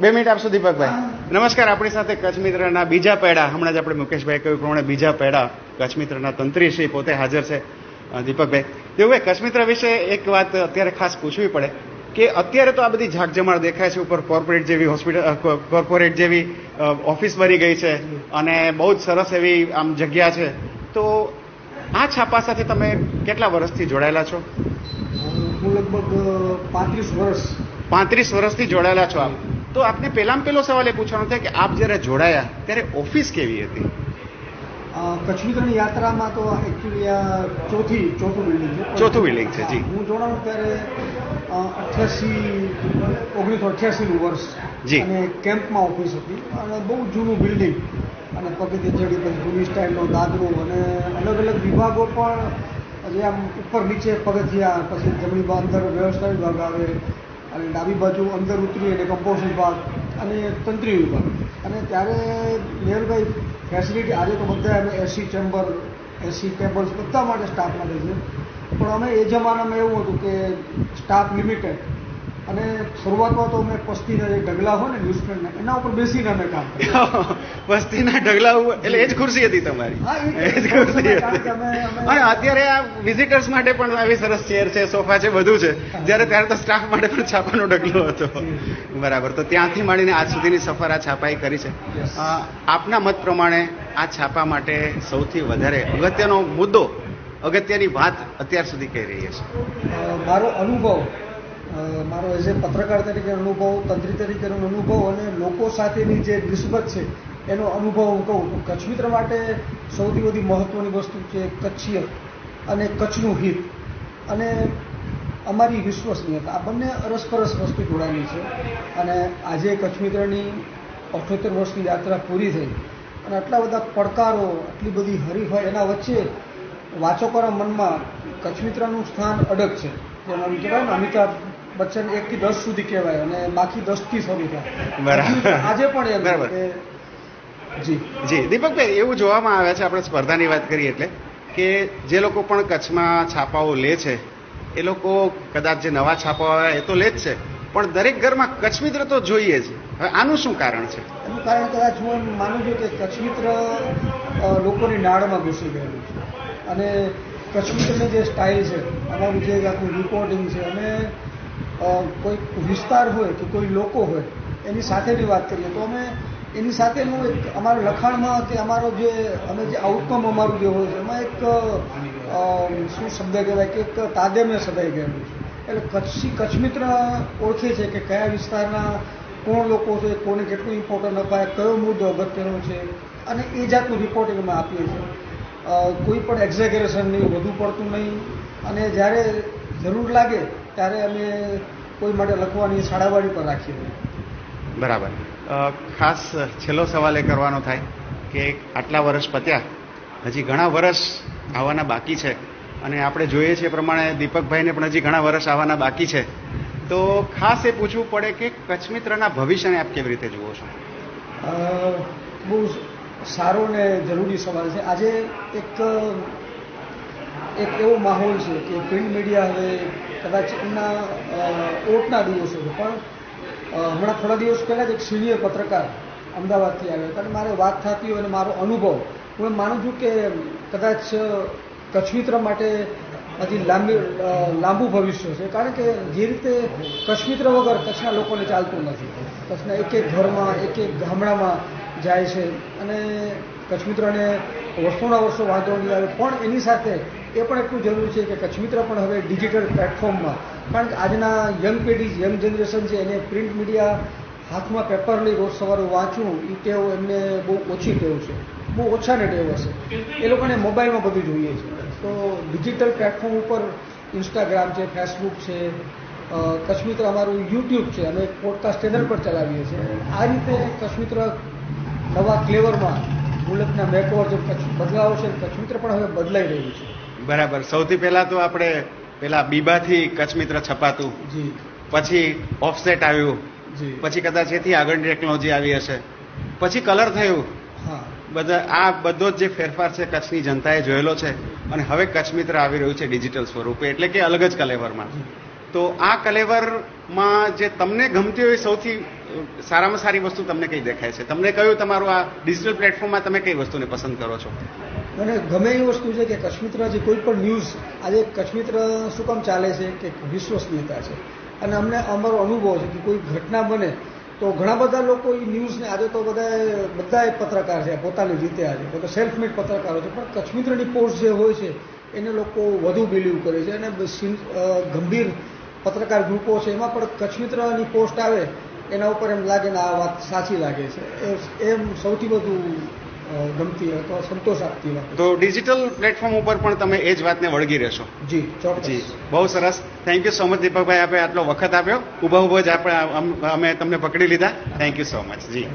બે મિનિટ આપશો દીપકભાઈ નમસ્કાર આપણી સાથે કચ્છ મિત્રના બીજા પૈડા. હમણાં જ આપણે મુકેશભાઈ કહ્યું પ્રમાણે બીજા પૈડા કચ્છ મિત્રના તંત્રી શ્રી પોતે હાજર છે. દીપકભાઈ દેવુભાઈ કચ્છ મિત્ર વિશે એક વાત અત્યારે ખાસ પૂછવી પડે કે અત્યારે તો આ બધી ઝાકઝમાળ દેખાય છે ઉપર કોર્પોરેટ જેવી હોસ્પિટલ કોર્પોરેટ જેવી ઓફિસ બની ગઈ છે અને બહુ જ સરસ એવી આમ જગ્યા છે. તો આ છાપા સાથે તમે કેટલા વર્ષથી જોડાયેલા છો? હું લગભગ પાંત્રીસ વર્ષ પાંત્રીસ વર્ષથી જોડાયેલા છો આપ? તો આપને પહેલામાં પહેલો સવાલ એ પૂછવાનો થાય કે આપ જ્યારે જોડાયા ત્યારે ઓફિસ કેવી હતી કચ્છની કચ્છ યાત્રામાં તો એકચ્યુઅલી આ ચોથી ચોથું બિલ્ડિંગ છે ચોથું બિલ્ડિંગ છે, જી. હું જોડાઉં ત્યારે અઠ્યાસી ઓગણીસો અઠ્યાસીનું વર્ષ જી. અને કેમ્પમાં ઓફિસ હતી અને બહુ જૂનું બિલ્ડિંગ અને પગથી ચડી પછી જૂની સ્ટાઇલનો દાદરો અને અલગ અલગ વિભાગો પણ જે આમ ઉપર નીચે પગથિયા પછી જમણી અંદર વ્યવસ્થા વિભાગ આવે અને ડાબી બાજુ અંદર ઉતરી એટલે કમ્પોઝ વિભાગ અને તંત્રી વિભાગ અને ત્યારે મેહુલભાઈ ફેસિલિટી આજે તો બધા અમે એસી ચેમ્બર એસી ટેબલ્સ બધા માટે સ્ટાફ માટે છે. પણ અમે એ જમાનામાં એવું હતું કે સ્ટાફ લિમિટેડ અને શરૂઆતમાં તો અમે પસ્તીના જે ઢગલા હોય ને ન્યૂઝપેપરના એના ઉપર બેસીને અમે કામ વસ્તીના ઢગલા એટલે એ જ ખુરશી હતી તમારી. એ જ. ખુરશી અને અત્યારે આ વિઝિટર્સ માટે પણ આવી સરસ ચેર છે સોફા છે બધું છે. જ્યારે ત્યારે તો સ્ટાફ માટે પણ છાપાનો ઢગલો હતો. બરાબર તો ત્યાંથી માંડીને આજ સુધીની સફર આ છાપાએ કરી છે. આપના મત પ્રમાણે આ છાપા માટે સૌથી વધારે અગત્યનો મુદ્દો અગત્યની વાત અત્યાર સુધી કહી રહી છે મારો અનુભવ મારો એઝ એ પત્રકાર તરીકે અનુભવ, તંત્રી તરીકેનો અનુભવ અને લોકો સાથેની જે નિસ્બત છે, એનો અનુભવ હું કહું. તો કચ્છ મિત્ર માટે સૌથી વધુ મહત્ત્વની વસ્તુ છે કચ્છીય અને કચ્છનું હિત અને અમારી વિશ્વસનીયતા. આ બંને અરસપરસ વસ્તુ જોડાયેલી છે અને આજે કચ્છ મિત્રની અઠોતેર વર્ષની યાત્રા પૂરી થઈ અને આટલા બધા પડકારો, આટલી બધી હરીફાઈ એના વચ્ચે વાચકોના મનમાં કચ્છ મિત્રનું સ્થાન અડગ છે. કહેવાય ને અમિતાભ બચ્ચન એકથી દસ સુધી કહેવાય અને બાકી દસથી શરૂ થાય. બરાબર. આજે પણ એમ બરાબર. જી. જી દીપકભાઈ એવું જોવામાં આવે છે આપણે સ્પર્ધાની વાત કરીએ એટલે કે જે લોકો પણ કચ્છમાં છાપાઓ લે છે એ લોકો કદાચ જે નવા છાપાઓ આવ્યા એ તો લે જ છે પણ દરેક ઘરમાં કચ્છ મિત્ર તો જોઈએ જ. હવે આનું શું કારણ છે? એનું કારણ કદાચ હું માનું છું કે કચ્છ મિત્ર લોકોની નાળમાં ઘૂસી ગયેલું છે. અને કચ્છ મિત્રની જે સ્ટાઇલ છે અમારું જે આખું રિપોર્ટિંગ છે, અને કોઈ વિસ્તાર હોય કે કોઈ લોકો હોય, એની સાથેની વાત કરીએ તો અમે એની સાથેનું એક અમારા લખાણમાં કે અમારો જે, અમે જે આઉટકમ અમારું જે હોય છે, એમાં એક શું શબ્દ કહેવાય કે એક તાદેમ્ય સદાઈ ગયેલું છે એટલે કચ્છી કચ્છ મિત્ર ઓળખે છે કે કયા વિસ્તારના કોણ લોકો છે, કોને કેટલું ઇમ્પોર્ટન્ટ અપાય, કયો મુદ્દો અગત્યનો છે, અને એ જાતનું રિપોર્ટિંગ અમે આપીએ છીએ. કોઈ પણ એક્ઝેગરેશન નહીં વધુ પડતું નહીં. અને જ્યારે જરૂર લાગે ત્યારે અમે કોઈ માટે લખવાની શાળાવાળી પર રાખીએ બરાબર. ખાસ છેલ્લો સવાલ એ કરવાનો થાય કે આટલા વર્ષ પત્યા હજી ઘણા વર્ષ આવવાના બાકી છે. અને આપણે જોઈએ છીએ એ પ્રમાણે દીપકભાઈને પણ હજી ઘણા વર્ષ આવવાના બાકી છે. તો ખાસ એ પૂછવું પડે કે કચ્છ મિત્રના ભવિષ્યને આપ કેવી રીતે જુઓ છો? બહુ સારો ને જરૂરી સવાલ છે. આજે એક એક એવો માહોલ છે કે પ્રિન્ટ મીડિયા હવે કદાચ એમના ઓટના દિવસો છે. પણ હમણાં થોડા દિવસ પહેલાં જ એક સિનિયર પત્રકાર અમદાવાદથી આવ્યો હતો અને મારે વાત થતી હોય અને મારો અનુભવ, હું એમ માનું છું કે કદાચ કચ્છ મિત્ર માટે હજી લાંબી લાંબુ ભવિષ્ય છે. કારણ કે જે રીતે કચ્છ મિત્ર વગર કચ્છના લોકોને ચાલતું નથી. કચ્છના એક એક ઘરમાં એક એક ગામડામાં જાય છે. અને કચ્છ મિત્રોને વર્ષોના વર્ષો વાંધો નહીં આવે, પણ એની સાથે એ પણ એટલું જરૂરી છે કે કચ્છ મિત્ર પણ હવે ડિજિટલ પ્લેટફોર્મમાં. કારણ કે આજના યંગ પેઢી યંગ જનરેશન છે, એને પ્રિન્ટ મીડિયા હાથમાં પેપર લઈ રોજ સવારે વાંચવું એ ટેવ એમને બહુ ઓછી ટેવ છે. બહુ ઓછાને ટેવ હશે. એ લોકોને મોબાઈલમાં બધું જોઈએ છે. તો ડિજિટલ પ્લેટફોર્મ ઉપર ઇન્સ્ટાગ્રામ છે ફેસબુક છે કચ્છ મિત્ર અમારું યુટ્યુબ છે. અમે પોડકાસ્ટ ચેનલ પર ચલાવીએ છીએ. આ રીતે કચ્છ મિત્ર નવા ક્લેવરમાં મુલકના મેકઓવર જે બદલાવ છે કચ્છ મિત્ર પણ હવે બદલાઈ રહ્યું છે. બરાબર. સૌથી પહેલા તો આપણે પેલા બીબાથી કચ્છ મિત્ર છપાતું. જી. પછી ઓફસેટ આવ્યું. જી. પછી કદાચ એથી આગળની ટેકનોલોજી આવી હશે. પછી કલર થયું. હા. બધા આ બધો જ જે ફેરફાર છે કચ્છની જનતાએ જોયેલો છે. અને હવે કચ્છ મિત્ર આવી રહ્યું છે ડિજિટલ સ્વરૂપે. એટલે કે અલગ જ કલેવરમાં. તો આ કલેવરમાં જે તમને ગમતી હોય સૌથી સારામાં સારી વસ્તુ તમને કઈ દેખાય છે? તમને કયું તમારું આ ડિજિટલ પ્લેટફોર્મમાં તમે કઈ વસ્તુને પસંદ કરો છો? મને ગમે એ વસ્તુ છે કે કચ્છમિત્ર જે કોઈ પણ ન્યૂઝ, આજે કશ્મીર શું કામ ચાલે છે કે વિશ્વસનીયતા છે. અને અમને અમારો અનુભવ છે કે કોઈ ઘટના બને તો ઘણા બધા લોકો એ ન્યૂઝને, આજે તો બધા બધા પત્રકાર છે, પોતાની રીતે આજે તો સેલ્ફ મેડ પત્રકારો છે. પણ કચ્છમિત્રની પોસ્ટ જે હોય છે, એને લોકો વધુ બિલીવ કરે છે અને ગંભીર પત્રકાર ગ્રુપો છે એમાં પણ કચ્છમિત્રની પોસ્ટ આવે એના ઉપર એમ લાગે ને આ વાત સાચી લાગે છે. એ- એમ સૌથી વધુ ગમતી અથવા સંતોષ આપતી વાત તો ડિજિટલ પ્લેટફોર્મ ઉપર પણ તમે એ જ વાતને વળગી રહેશો. જી ચોક્કસ. જી બહુ સરસ. થેન્ક યુ સો મચ દીપકભાઈ આપે આટલો વખત આપ્યો. ઊભા ઊભા જ આપણે અમે તમને પકડી લીધા. Thank you so much ji.